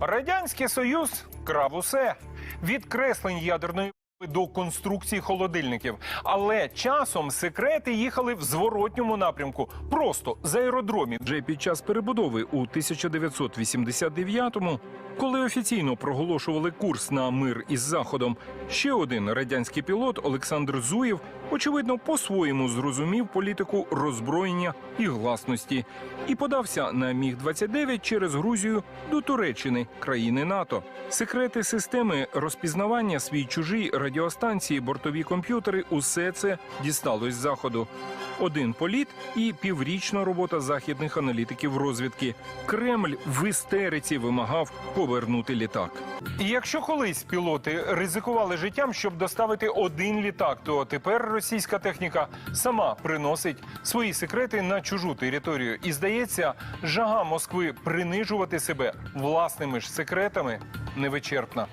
Радянський Союз крав усе. Від креслень ядерної до конструкції холодильників. Але часом секрети їхали в зворотньому напрямку, просто з аеродромів. Вже під час перебудови у 1989-му, коли офіційно проголошували курс на мир із заходом, ще один радянський пілот Олександр Зуєв, очевидно, по-своєму зрозумів політику роззброєння і гласності і подався на міг 29 через Грузію до Туреччини, країни НАТО. Секрети системи розпізнавання свій чужий радіостанції, бортові комп'ютери усе це дісталось заходу. Один політ і піврічна робота західних аналітиків розвідки. Кремль в істериці вимагав повернути літак. І якщо колись пілоти ризикували життям, щоб доставити один літак, то тепер російська техніка сама приносить свої секрети на чужу територію. І здається, жага Москви принижувати себе власними ж секретами невичерпна.